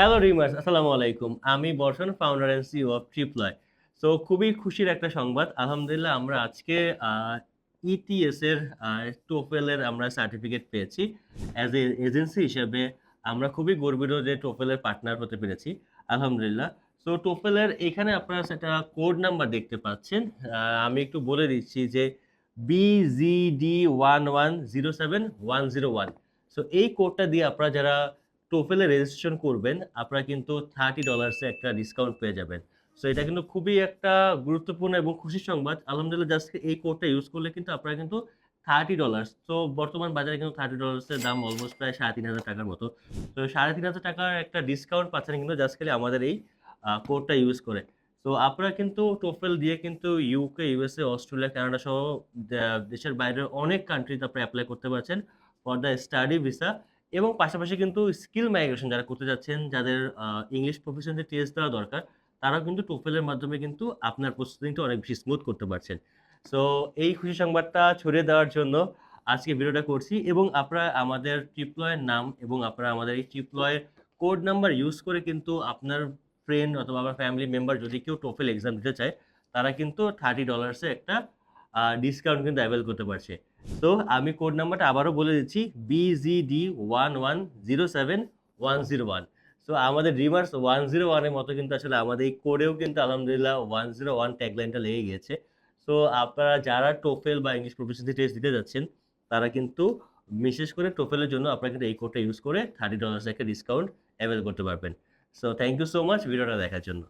Hello রিমার্স আসসালামু আলাইকুম আমি Barshan founder and CEO of Triploy so খুবই খুশির একটা সংবাদ। আলহামদুলিল্লাহ, আমরা আজকে ইটিএস এর টোফেলের আমরা সার্টিফিকেট পেয়েছি। অ্যাজ এ এজেন্সি হিসেবে আমরা খুবই গর্বিত যে টোফেলের পার্টনার হতে পেরেছি। আলহামদুলিল্লাহ। সো টোফেলের এখানে আপনারা সেটা কোড নাম্বার দেখতে পাচ্ছেন। আমি একটু বলে দিচ্ছি যে BGD one one zero seven one zero one so এই কোডটা দিয়ে আপনারা যারা টোফেলে রেজিস্ট্রেশন করবেন, আপনারা কিন্তু থার্টি ডলার্সে একটা ডিসকাউন্ট পেয়ে যাবেন। সো এটা কিন্তু খুবই একটা গুরুত্বপূর্ণ এবং খুশির সংবাদ। আলহামদুলিল্লাহ জাস্ট এই কোডটা ইউজ করলে কিন্তু আপনারা কিন্তু থার্টি ডলার্স তো বর্তমান বাজারে কিন্তু থার্টি ডলার্সের দাম অলমোস্ট প্রায় সাড়ে তিন হাজার টাকার মতো। তো সাড়ে তিন হাজার টাকার একটা ডিসকাউন্ট পাচ্ছেন কিন্তু জাস্ট খালি আমাদের এই কোডটা ইউজ করে। তো আপনারা কিন্তু টোফেল দিয়ে কিন্তু ইউকে ইউএসএ অস্ট্রেলিয়া কানাডা সহ দেশের বাইরের অনেক কান্ট্রিতে আপনারা অ্যাপ্লাই করতে পারছেন। ফর দ্য স্টাডি ভিসা এবং পাশাপাশি কিন্তু স্কিল মাইগ্রেশন যারা করতে যাচ্ছেন, যাদের ইংলিশ প্রফেশনে টেস্ট দেওয়া দরকার, তারাও কিন্তু টোফেলের মাধ্যমে কিন্তু আপনার প্রস্তুতিটা অনেক বেশি স্মুথ করতে পারছেন। সো এই খুশি সংবাদটা ছড়িয়ে দেওয়ার জন্য আজকে ভিডিওটা করছি এবং আপনারা আমাদের ট্রিপ্লয়ের নাম এবং আপনারা আমাদের এই ট্রিপ্লয়ের কোড নাম্বার ইউজ করে কিন্তু আপনার ফ্রেন্ড অথবা আপনার ফ্যামিলি মেম্বার যদি কেউ টোফেল এক্সাম দিতে চায়, তারা কিন্তু থার্টি ডলার্সে একটা ডিসকাউন্ট কিন্তু অ্যাভেল করতে পারছে। তো আমি কোড নাম্বারটা আবারও বলে দিচ্ছি BGD one one zero seven one zero one so আমাদের রিভার্স ওয়ান জিরো ওয়ানের মতো কিন্তু আসলে আমাদের এই কোডেও কিন্তু আলহামদুলিল্লাহ ওয়ান জিরো ওয়ান ট্যাগলাইনটা লেগে গিয়েছে। সো আপনারা যারা টোফেল বা ইংলিশ প্রফেশনাল টেস্ট দিতে যাচ্ছেন, তারা কিন্তু বিশেষ করে টোফেলের জন্য আপনারা কিন্তু এই কোডটা ইউজ করে থার্টি ডলার্স একটা ডিসকাউন্ট অ্যাভেল করতে পারবেন। So thank you so much ভিডিওটা দেখার জন্য।